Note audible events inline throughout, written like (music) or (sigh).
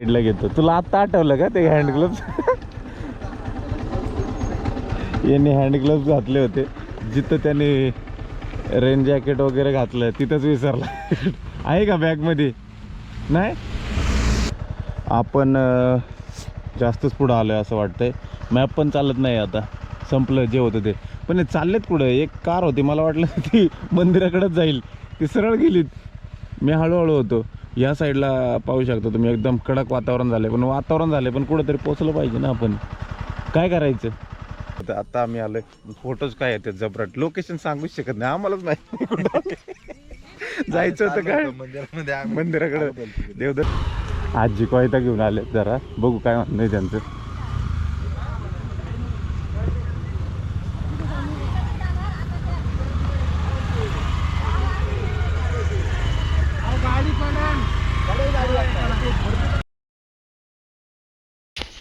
साईडला घेतो. तुला आत्ता आठवलं का ते हँड ग्लोव्स यांनी हँड ग्लोव्स घातले होते. जिथं त्याने रेन जॅकेट वगैरे घातलं तिथंच विसरला. आहे का बॅगमध्ये नाही? आपण जास्तच पुढं आलो आहे असं वाटतंय. मॅप पण चालत नाही आता. संपलं जे होतं ते. पण हे चाललेत कुठं? एक कार होती मला वाटलं ती मंदिराकडेच जाईल. ती सरळ गेलीत. मी हळूहळू होतो. या साईडला पाहू शकतो तुम्ही एकदम कडक वातावरण झाले पण वातावरण झाले पण कुठंतरी पोचलं पाहिजे ना आपण. काय करायचं? आता- आता आम्ही आलोय. फोटोज काय येतात जबराट. लोकेशन सांगूच शकत नाही. आम्हालाच माहिती नाही. (laughs) जायचं होतं काय? मंदिराकडे. देवदर आजी कोयता घेऊन आले. जरा बघू काय म्हणणं त्यांचं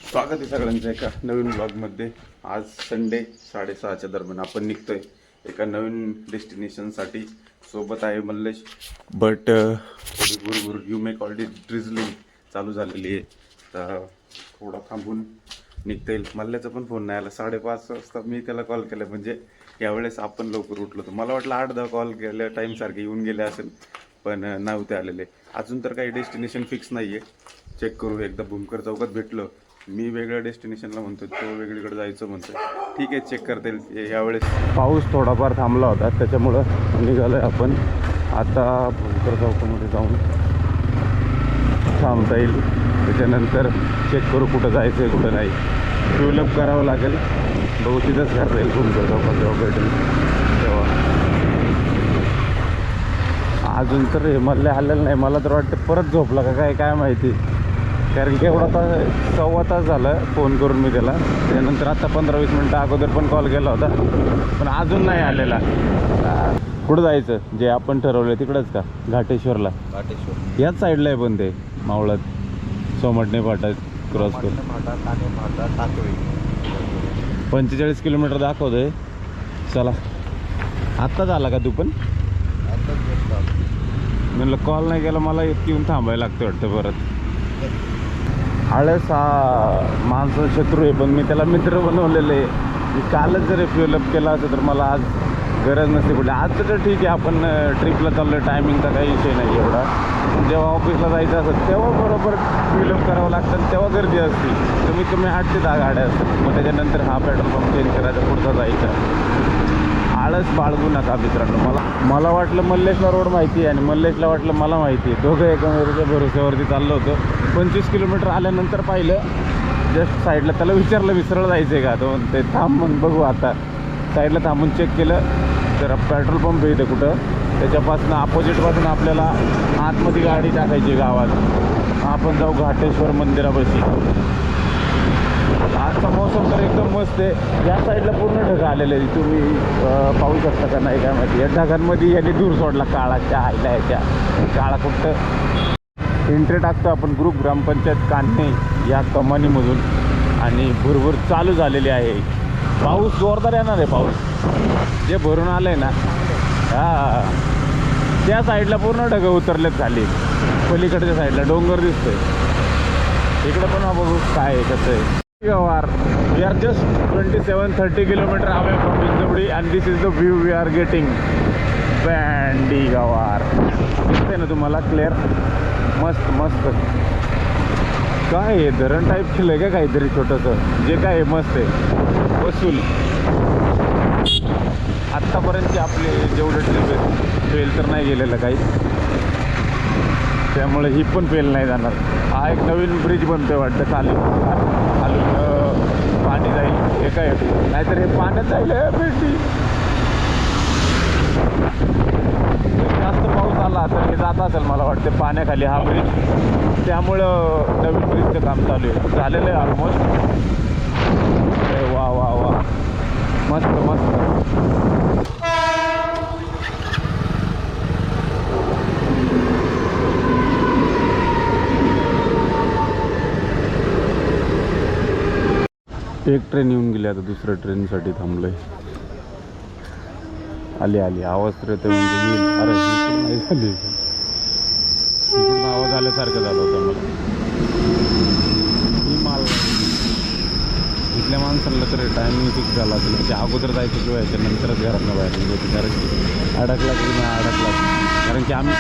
स्वागत आहे सगळ्यांचं एका नवीन ब्लॉगमध्ये आज संडे साडेसहाच्या दरम्यान आपण निघतोय. एका नवीन डेस्टिनेशनसाठी सोबत आहे मल्लेश. बट थोडी गुरगुर यू मेक ऑलरेडी ड्रिझलिंग चालू झालेली आहे. तर थोडा थांबून निघता येईल मल्ल्याचा पण फोन नाही आला. साडेपाच वाजता मी त्याला कॉल केला. म्हणजे यावेळेस आपण लवकर उठलो होतो. मला वाटलं आठ दहा कॉल केल्या टाईमसारखे येऊन गेले असेल. पण नव्हते आलेले. अजून तर काही डेस्टिनेशन फिक्स नाही आहे चेक करू. एकदा भूमकर चौकात भेटलो. मी वेगळ्या डेस्टिनेशनला म्हणतो तो वेगळीकडे जायचं म्हणतो ठीक आहे चेक करता. येईल यावेळेस पाऊस थोडाफार थांबला होता त्याच्यामुळं निघालोय आपण. आता भूमकर चौकामध्ये जाऊन थांबता येईल. त्याच्यानंतर चेक करू कुठं जायचं आहे कुठं नाही. डेव्हलप करावं लागेल. बघू तिथंच करता येईल भूमकर चौकात जेव्हा भेटेल तेव्हा. अजून तर हे मधले आलेलं नाही मला तर वाटतं परत झोपला का काय काय माहिती. कारण की एवढा तास सव्वा तास झाला फोन करून मी त्याला. त्यानंतर आता पंधरा वीस मिनटं अगोदर पण कॉल केला होता पण अजून नाही आलेला. कुठं जायचं? जे आपण ठरवलं तिकडंच का? घाटेश्वरला. पाटेश्वर याच साईडला आहे पण ते मावळात. सोमटणे फाटा क्रॉस करून. पंचेचाळीस किलोमीटर दाखवतोय. चला. आत्ताच आला का तू पण. म्हणलं कॉल नाही केला मला येऊन थांबायला लागतं वाटतं परत. आळस हा माणसं शत्रू आहे पण मी त्याला मित्र बनवलेले आहे. मी कालच जर डेव्हलप केला असं तर मला आज गरज नसते कुठे. आज तर ठीक आहे आपण ट्रिपला चाललो आहे टायमिंगचा काही विषय नाही एवढा. जेव्हा ऑफिसला जायचं असतं तेव्हा बरोबर फिलअप करावं लागतं तेव्हा गर्दी असते. कमीत कमी आठ ते दहा गाड्या असतात. मग त्याच्यानंतर हा पेट्रोल पंप चेंज करायचा पुढचा जायचा. आळस बाळगू नका मित्रांनो. मला मला वाटलं मल्लेशला रोड माहिती आहे आणि मल्लेशला वाटलं मला माहिती आहे. दोघं एकामेकाच्या भरोश्यावरती चाललो होतो. पंचवीस किलोमीटर आल्यानंतर पाहिलं. जस्ट साईडला त्याला विचारलं विसरलं जायचं आहे का? तो ते थांब मग बघू आता. साईडला थांबून चेक केलं. तर पेट्रोल पंप इथे कुठं. त्याच्यापासून अपोजिटपासून आपल्याला आतमध्ये गाडी टाकायची गावात. आपण जाऊ घाटेश्वर मंदिरापाशी. आजचा मौसम तर एकदम मस्त आहे. या साईडला पूर्ण ढग आलेलं आहे तुम्ही पाहू शकता का नाही काय माहिती. या ढगांमध्ये यांनी दूर सोडला काळाच्या आयला याच्या काळा कुठं एंट्री टाकतो आपण ग्रुप ग्रामपंचायत कान्हे या कमानीमधून. आणि भुरभुर चालू झालेली आहे. पाऊस जोरदार येणार आहे पाऊस. जे भरून आलं आहे ना हा. त्या साईडला पूर्ण ढगं उतरलेत खाली. पलीकडच्या साईडला डोंगर दिसतोय. इकडं पण हा बघू काय आहे कसं आहे. गवार we are just twenty seven thirty kilometre away from इंजबडी and this is the view we are getting bandy गवार दिसतंय ना तुम्हाला क्लिअर मस्त मस्त. काय आहे धरण टाईप केलं आहे का काहीतरी छोटंसं? जे काय आहे मस्त आहे. वसूल. आत्तापर्यंतचे आपले जेवढे ट्रिप आहेत फेल तर नाही गेलेलं काही. त्यामुळे ही पण फेल नाही जाणार. हा एक नवीन ब्रिज बनतोय वाटतं खाली. पाणी जाईल. हे काय नाहीतर हे पाण्यात जाईल भेटी जास्त पाऊस आला तर हे जात असेल मला वाटते पाण्याखाली हा ब्रिज त्यामुळं नवीन ब्रिजचं काम चालू आहे. झालेलं आहे ऑलमोस्ट वा वा वा. मस्त मस्त. एक ट्रेन येऊन गेली आता दुसऱ्या ट्रेनसाठी थांबलोय. आली आली. आवाज तर येतो म्हणजे अरे झाली. आवाज आल्यासारखं झालं होतं मला. ही माल इथल्या माणसाला तर टायमिंग फिक्स झाला असेल. म्हणजे अगोदर जायचं किंवा याच्या नंतरच घरातनं बाहेर म्हणजे कारण की अडकला की नाही अडकला. कारण की आम्ही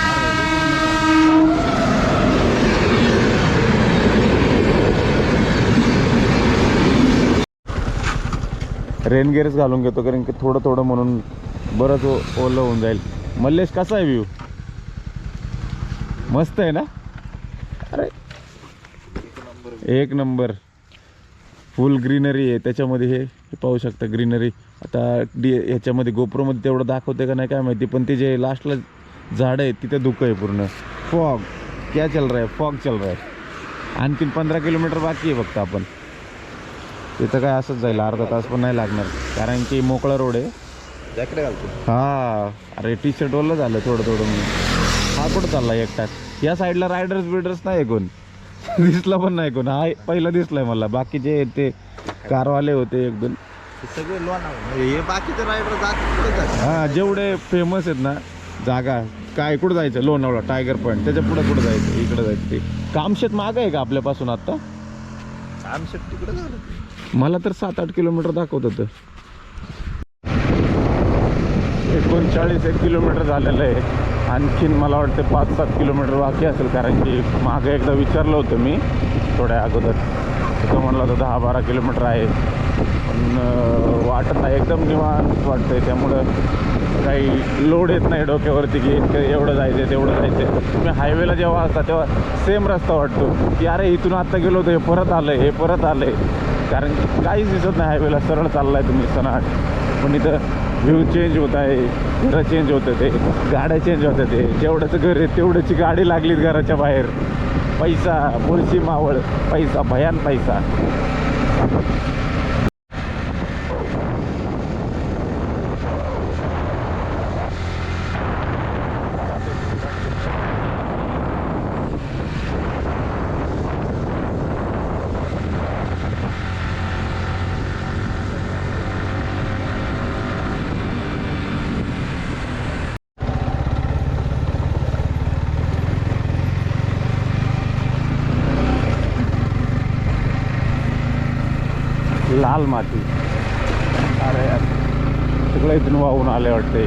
रेनगेअरच घालून घेतो कारण की थोडं थोडं म्हणून बरंच ओ- ओलं होऊन जाईल. मल्लेश कसा आहे व्ह्यू मस्त आहे ना? अरे. एक नंबर. फुल ग्रीनरी आहे. त्याच्यामध्ये हे हे पाहू शकता ग्रीनरी आता डी ह्याच्यामध्ये गोप्रोमध्ये तेवढं दाखवते का नाही काय माहिती पण ते जे लास्टला झाडं आहे तिथे धुकं आहे पूर्ण. फॉग क्या चल रहा है? फॉग चल रहा है. आणखीन पंधरा किलोमीटर बाकी आहे फक्त आपण. तिथं काय असंच जाईल अर्धा तास पण नाही लागणार. कारण की मोकळा रोड आहे. जॅकेट घालतो. हा अरे टी शर्ट ओलं झालं थोडं थोडं म्हणून. हा कुठं चालला एकटाच? या साईडला रायडर्स बिल्डर्स नाही कोण. दिसला पण नाही कोण. हा पहिला दिसलाय मला. बाकीचे ते कारवाले होते एक दोन. हे सगळे लोन हे बाकीचे रायडर हा जेवढे फेमस आहेत ना जागा काय कुठं जायचं? लोणावळा टायगर पॉईंट त्याच्या पुढे कुठं जायचं? इकडं जायचं ते. कामशेत माग आहे का आपल्यापासून आता आमच्या तिकडे झालं मला तर सात आठ किलोमीटर दाखवत होतं एकोणचाळीस एक किलोमीटर झालेलं आहे. आणखीन मला वाटतं पाच सात किलोमीटर बाकी असेल कारण की मागे एकदा विचारलं होतं मी थोड्या अगोदर. तिथं म्हणलं होतं दहा बारा किलोमीटर आहे. पण वाटत नाही. एकदम निवांत वाटतंय. त्यामुळं काही लोड येत नाही डोक्यावरती की इतकं एवढं जायचं तेवढं जायचं तुम्ही हायवेला जेव्हा असता तेव्हा सेम रस्ता वाटतो. की अरे इथून आत्ता गेलो होतो हे परत आलं हे परत आलं आहे कारण काहीच दिसत नाही हायवेला सरळ चाललाय तुम्ही सणाट पण इथं व्ह्यू चेंज होत आहे घरं चेंज होतं ते गाड्या चेंज होतं ते जेवढंचं घर आहे तेवढ्याची गाडी लागलीत घराच्या बाहेर. पैसा मुळशी मावळ पैसा भयान पैसा. लाल माती. अरे यार सगळं इथून वाहून आले वाटते.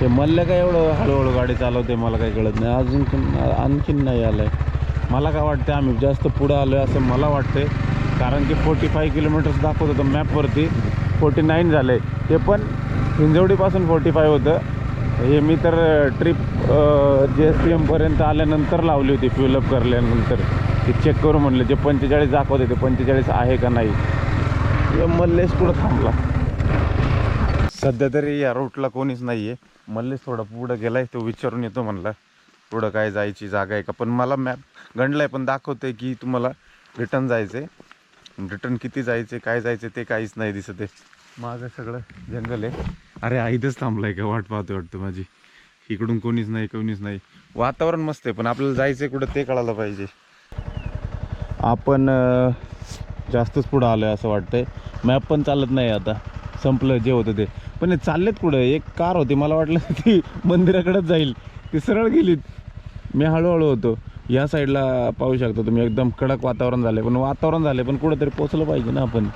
ते मल्ल काय एवढं हळूहळू गाडी चालवते मला काही कळत नाही. अजून आणखीन नाही आलं आहे मला काय वाटतं आम्ही जास्त पुढं आलो आहे असं मला वाटते कारण की फोर्टी फाय किलोमीटर्स दाखवत होतं मॅपवरती फोर्टी नाईन झालं. आहे ते पण हिंजवडीपासून फोर्टी फाय होतं. हे मी तर ट्रिप जे एस पी एमपर्यंत आल्यानंतर लावली होती फ्युलअप करल्यानंतर. ते चेक करू म्हणलं जे पंचेचाळीस दाखवते ते पंचेचाळीस आहे का नाही? मल्लेश पुढं थांबला? सध्या तरी या रूटला कोणीच नाही आहे मल्लेश थोडा पुढं गेलाय तो विचारून येतो म्हणला पुढं काय जायची जागा आहे का? पण मला मॅप गणलाय पण दाखवते की तुम्हाला रिटर्न जायचं आहे रिटर्न किती जायचे काय जायचे ते काहीच नाही दिसत आहे माझं सगळं जंगल आहे. अरे आईदच थांबलाय का? वाट पाहते वाटतं माझी. इकडून कोणीच नाही कोणीच नाही. वातावरण मस्त आहे पण आपल्याला जायचं आहे कुठं ते कळायला पाहिजे. आपण जास्तच पुढं आलो आहे असं वाटतंय. मॅप पण चालत नाही आता. संपलं जे होतं ते. पण हे चाललेत कुठं? एक कार होती मला वाटलं (laughs) ती मंदिराकडेच जाईल. ती सरळ गेलीत. मी हळूहळू होतो. या साईडला पाहू शकता तुम्ही एकदम कडक वातावरण झालं पण वातावरण झालं पण कुठंतरी पोचलं पाहिजे ना आपण.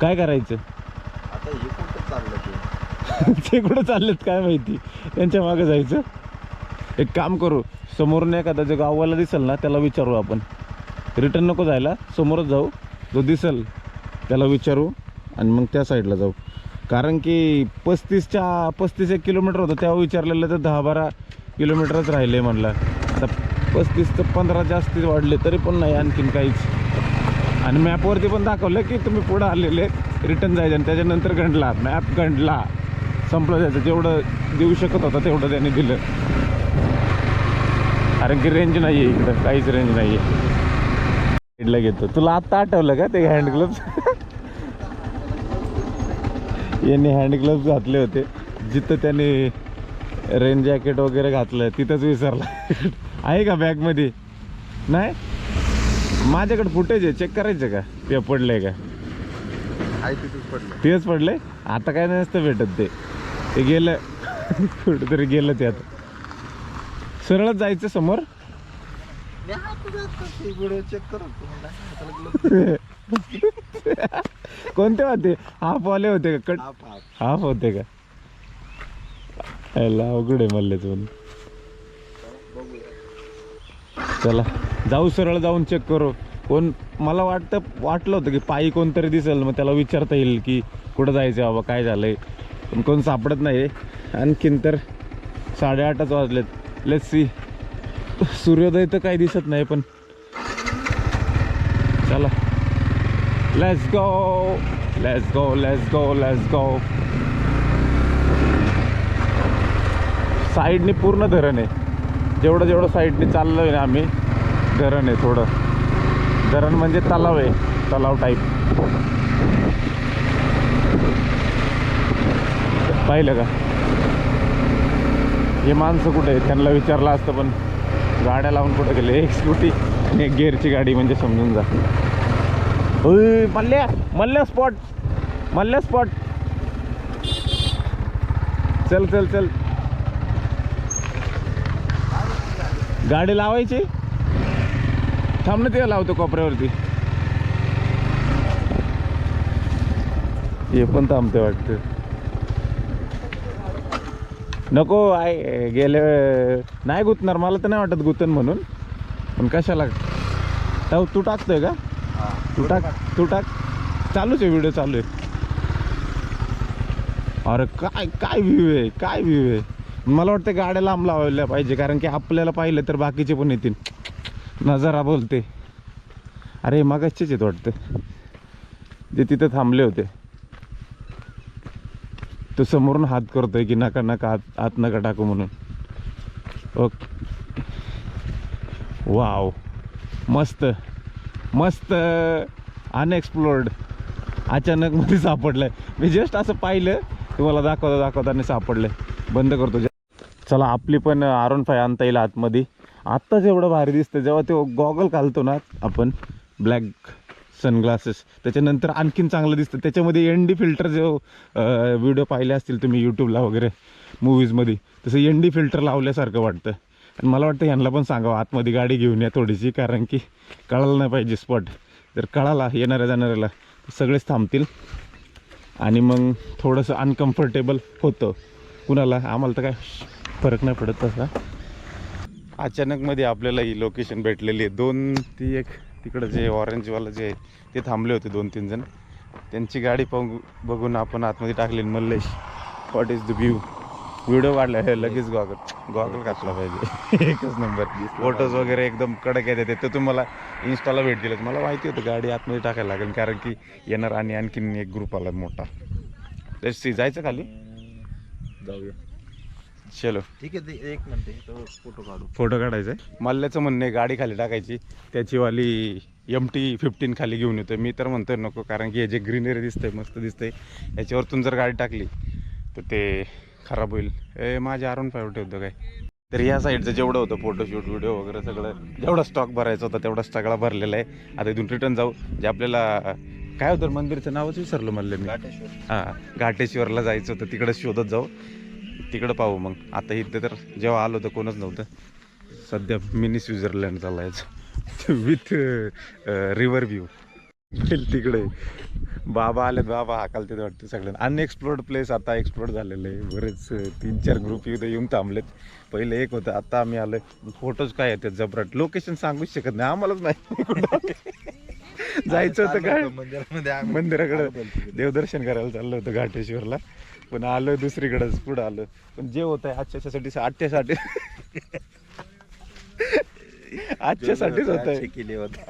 काय करायचं? (laughs) ते कुठं चाललेत काय माहिती? त्यांच्या मागं जायचं. एक काम करू समोरून एखादा जे गावाला दिसेल ना त्याला विचारू आपण. रिटर्न नको जायला समोरच जाऊ. जो दिसेल त्याला विचारू आणि मग त्या साईडला जाऊ. कारण की पस्तीसच्या पस्तीस एक किलोमीटर होतं तेव्हा विचारलेलं तर दहा बारा किलोमीटरच राहिले म्हणलं. आता पस्तीस तर पंधरा जास्ती वाढले तरी पण नाही आणखीन काहीच. आणि मॅपवरती पण दाखवलं की तुम्ही पुढं आलेले रिटर्न जायचं आणि त्याच्यानंतर गंडला मॅप गंडला संपलं जायचं जेवढं देऊ शकत होता तेवढं त्याने दिलं. कारण की रेंज नाही आहे इकडं काहीच रेंज नाही आहे साईडला घेतो. तुला आत्ता आठवलं का ते हँड ग्लोव्स (laughs) यांनी हँड ग्लोव्स घातले होते. जिथं त्याने रेन जॅकेट वगैरे घातलं तिथंच विसरला. (laughs) आहे का बॅगमध्ये नाही? माझ्याकडे फुटेज आहे. चेक करायचं का? ते पडलंय का? तेच पडले आता काय नसतं भेटत ते. ते गेलं. कुठंतरी गेलं ते आता सरळच जायचं समोर. कोणते होते? हाफ वाले होते का? कट. हाफ होते का? याला अवघड आहे मल्लेच म्हणून चला जाऊ सरळ जाऊन चेक करू. कोण मला वाटतं वाटलं होतं की पायी कोणतरी दिसेल मग त्याला विचारता येईल की कुठं जायचं बाबा काय झालंय? पण कोण सापडत नाही आणखीन तर साडेआठच वाजलेत. लेट सी सूर्योदय तर काही दिसत नाही पण चला. Let's go let's go let's go let's go साईडने पूर्ण धरण आहे. जेवढं जेवढं साईडने चाललो आहे ना आम्ही धरण आहे थोडं. धरण म्हणजे तलाव आहे तलाव टाईप पाहिलं का? हे माणसं कुठे आहेत? त्यांना विचारलं असतं पण गाड्या लावून कुठे गेले? एक स्कूटी आणि एक गेअरची गाडी म्हणजे समजून जा. मल्ल्या मल्ल्या स्पॉट मल्ल्या स्पॉट चल चल चल. गाडी लावायची? थांब ना ते लावतो कोपऱ्यावरती. हे पण थांबते वाटतं. नको आय गेले नाही गुतणार. मला तर नाही वाटत गुतन म्हणून. पण कशाला? तू टाकतोय का. तू टाक तू टाक. चालूच आहे व्हिडिओ चालू आहे. अरे काय काय व्ह्यू आहे काय व्ह्यू आहे? मला वाटतं गाड्या लांब लावायला पाहिजे कारण की आपल्याला पाहिलं तर बाकीचे पण येतील. नजारा बोलते. अरे मगाचेच आहेत वाटतं. जे तिथं थांबले होते. तो समोरून हात करतो आहे की नका नका आत आत नका टाकू म्हणून. ओके. वाव. मस्त. मस्त. अनएक्सप्लोर्ड अचानक मध्ये सापडलंय. मी जस्ट असं पाहिलं तुम्हाला दाखवता दाखवताना सापडलंय. बंद करतो. चला आपली पण आरोन फाय आणता येईल आतमध्ये. आत्ताच एवढं भारी दिसतं जेव्हा तो गॉगल घालतो ना आपण ब्लॅक सनग्लासेस त्याच्यानंतर आणखीन चांगलं दिसतं. त्याच्यामध्ये एन डी फिल्टर जो व्हिडिओ पाहिले असतील तुम्ही यूट्यूबला वगैरे मूवीजमध्ये तसं एन डी फिल्टर लावल्यासारखं वाटतं. आणि मला वाटतं यांना पण सांगावं आतमध्ये गाडी घेऊन या थोडीशी कारण की कळायला नाही पाहिजे स्पॉट जर कळाला येणाऱ्या जाणाऱ्याला सगळेच थांबतील. आणि मग थोडंसं अनकम्फर्टेबल होतं. कुणाला? आम्हाला तर काय फरक नाही पडत तसा. अचानकमध्ये आपल्याला ही लोकेशन भेटलेली आहे. दोन ती एक तिकडं जे ऑरेंजवालं जे आहे ते थांबले होते दोन तीन जण. त्यांची गाडी पाहून बघून आपण आतमध्ये टाकली Mallesh. What is the view video काढला हे लगेच गॉगल गॉगल घातला पाहिजे. (laughs) एकच नंबर फोटोज वगैरे एकदम कडक येते ते तर तुम्हाला इन्स्टाला भेटतील मला माहिती होतं गाडी आतमध्ये टाकायला लागेल कारण की येणार आणि आणखीन एक ग्रुप आला मोठा. Let's जायचं खाली? जाऊया. चलो. ठीक आहे ते एक मिनिट तो फोटो काढू. फोटो काढायचा आहे मल्ल्याचं म्हणणं आहे गाडी खाली टाकायची. त्याची वाली एम टी फिफ्टीन खाली घेऊन येतो मी तर म्हणतोय नको कारण की हे जे ग्रीनरी दिसतंय मस्त दिसतंय. याच्यावरतून जर गाडी टाकली तर ते खराब होईल. ए माझ्या आरून फायव ठेवतो काय? तर या साईडचं जेवढं होतं फोटोशूट व्हिडिओ वगैरे सगळं जेवढा स्टॉक भरायचा होता तेवढा सगळा भरलेला आहे. आता इथून रिटर्न जाऊ. जे आपल्याला काय होतं मंदिरचं नावच विसरलो म्हणलं मी. घाटेश्वर. हां घाटेश्वरला जायचं होतं तिकडं शोधत जाऊ. तिकडं पाहू मग. आता इथं तर जेव्हा आलो तर कोणच नव्हतं. सध्या मिनी स्वित्झर्लंड चालायचं विथ रिव्हर व्ह्यू तिकडे. बाबा आलेत बाबा हाकालते वाटतं सगळ्यांना. अनएक्सप्लोर्ड प्लेस आता एक्सप्लोर झालेलं आहे. बरेच तीन चार ग्रुप इथं येऊन थांबलेत. पहिले एक होतं आता आम्ही आलोय. फोटोज काय येतात जबराट. लोकेशन सांगूच शकत नाही. आम्हालाच नाही. जायचं होतं काय मंदिरामध्ये. मंदिराकडे. देवदर्शन करायला चाललं होतं घाटेश्वरला. पण आलो दुसरीकडेच पुढं आलो. पण जे होत आहे आजच्यासाठी. आजच्यासाठी आजच्यासाठीच होत आहे केले होते.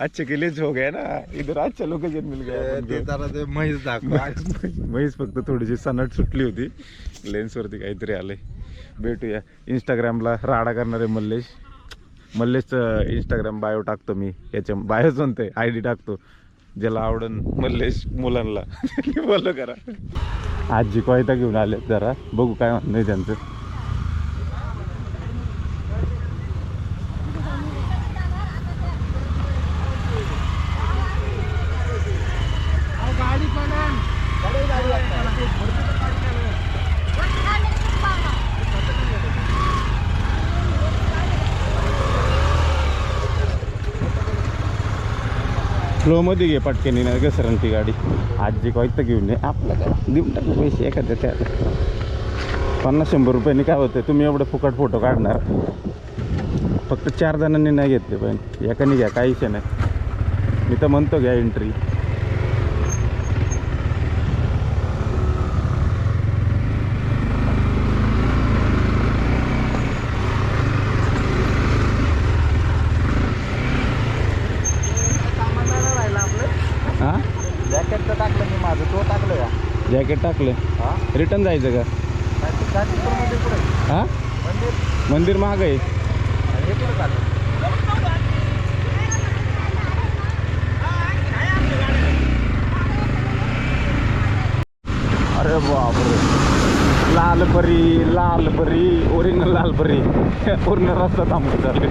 आजचे केलेच हो गए ना. इधर आजच्या लोकेशन मिल गया म्हैस दाखव. म्हैस फक्त थोडीशी सनट सुटली होती. लेन्सवरती काहीतरी आलंय. भेटूया. इंस्टाग्रामला राडा करणारे मल्लेश. मल्लेशचं इंस्टाग्राम बायो टाकतो मी. याच्या बायोच म्हणते आय डी टाकतो. ज्याला आवडन मल्लेश मुलांना. (laughs) फॉलो करा. आजी कोयता घेऊन आले जरा. बघू काय म्हणणं त्यांचं. स्लोमध्ये घे पटकेनी नाही घसरण ती गाडी. आजी कोयतं घेऊन ये आपलं काय देऊन टाकले पैसे एखाद्या त्या पन्नास शंभर रुपयांनी काय होतं तुम्ही एवढं फुकट फोटो काढणार? फक्त चार जणांनी नाही घेतले पण एकाने घ्या काहीच नाही. मी तर म्हणतो घ्या एंट्री राहिला आपलं हां जॅकेट तर टाकलं मी माझं तो टाकलं का जॅकेट टाकलं. रिटर्न जायचं का? हां? मंदिर? मंदिर महाग आहे. अरे बापरे लाल परी लाल परी ओरिजिनल लाल परी पूर्ण रस्ता थांबून चालले.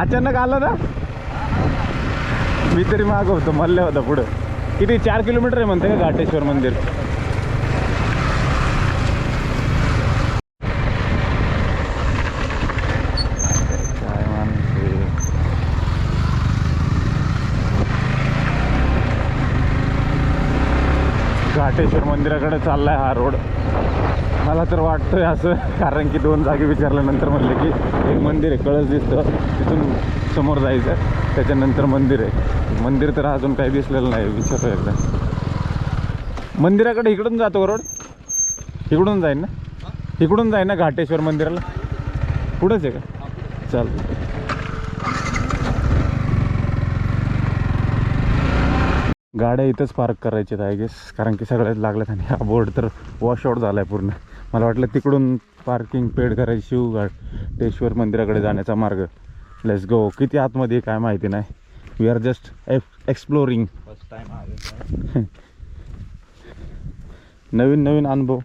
अचानक आलं ना? मी तरी माग होतो मल्ल्या होता पुढं. किती? चार किलोमीटर आहे म्हणते का घाटेश्वर मंदिर? काय घाटेश्वर मंदिराकडे चाललाय हा रोड. मला तर वाटतंय असं कारण की दोन जागी विचारल्यानंतर म्हणलं की एक मंदिर आहे कळस दिसतं. तिथून समोर जायचं त्याच्यानंतर मंदिर आहे. मंदिर तर अजून काही दिसलेलं नाही विचारतो एकदा. मंदिराकडे इकडून जातो रोड? इकडून जाईन ना? इकडून जाईन ना घाटेश्वर मंदिराला? पुढंच आहे का? चालतं गाड्या इथंच पार्क करायच्यात आय गेस कारण की सगळ्यात लागल्यात आणि हा बोर्ड तर वॉशआउट झाला आहे पूर्ण. मला वाटलं तिकडून पार्किंग पेड करायची शिवघाटेश्वर मंदिराकडे जाण्याचा मार्ग. लेट्स गो किती आतमध्ये काय माहिती नाही. We are just exploring first time नवीन नवीन अनुभव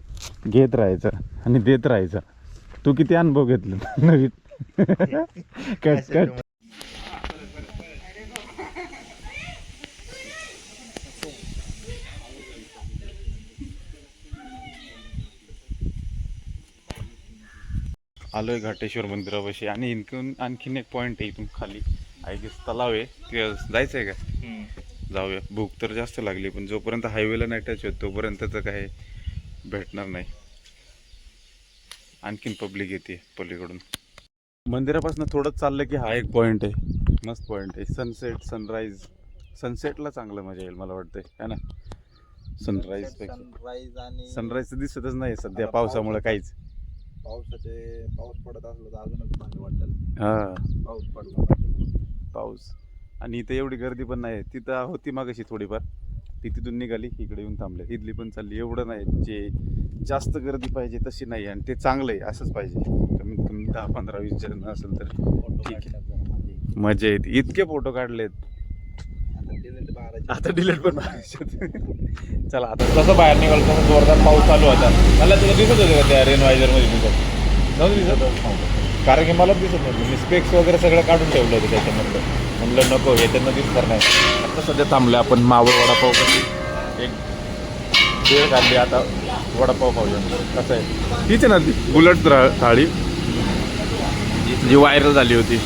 घेत राहायचा आणि देत राहायचा. तू किती अनुभव घेतले? (laughs) नवीन. (laughs) Cut cut. आलोय घाटेश्वर मंदिरापाशी. आणि इथून आणखीन एक पॉईंट आहे इथून खाली. आय गेस तलाव आहे. ते जायचं आहे का जाऊया. भूक तर जास्त लागली पण जोपर्यंत हायवेला नाही टच होत तोपर्यंत तर काय भेटणार नाही. आणखीन पब्लिक येते पलीकडून. मंदिरापासून थोडंच चाललं की हा एक पॉईंट आहे. मस्त पॉईंट आहे. सनसेट सनराईज सनसेटला चांगलं मजा येईल मला वाटतंय. है ना? सनराईज सनराईज आणि सनराईज दिसतच नाही सध्या पावसामुळे काहीच. पावसाचे पाऊस पडत असलं तर अजूनच भारी वाटेल हा. पाऊस पडला पाहिजे. पाऊस. आणि इथं एवढी गर्दी पण नाही. तिथं होती मागाशी थोडीफार. ती तिथून निघाली इकडे येऊन थांबले. इथली पण चालली. एवढं नाही. जे जास्त गर्दी पाहिजे तशी नाही आणि ते चांगलं आहे असंच पाहिजे. कमीत कमी दहा पंधरा वीस जण असेल तर फोटो ठीक आहे. काढण्यात जरा मजा येते. इतके फोटो काढलेत. आता मारायची. आता डिलीट पण मारायचे. चला आता तसं बाहेर निघालो तसं जोरदार पाऊस चालू होता. मला तुला दिसत होते का त्या रेन मध्ये तुझं नव्हतं दिसत. कारण की मला दिसत नव्हतं. मी स्पेक्स वगैरे सगळं काढून ठेवलं होतं त्याच्यामधलं म्हणलं नको हे त्यांना दिसणार नाही. आता सध्या थांबलं आपण मावळ वडापाव कशी? एक वेळ काढली आता वडापाव खाऊया कसं आहे? हीच आहे ना ती बुलट थाळी. जी व्हायरल झाली होती.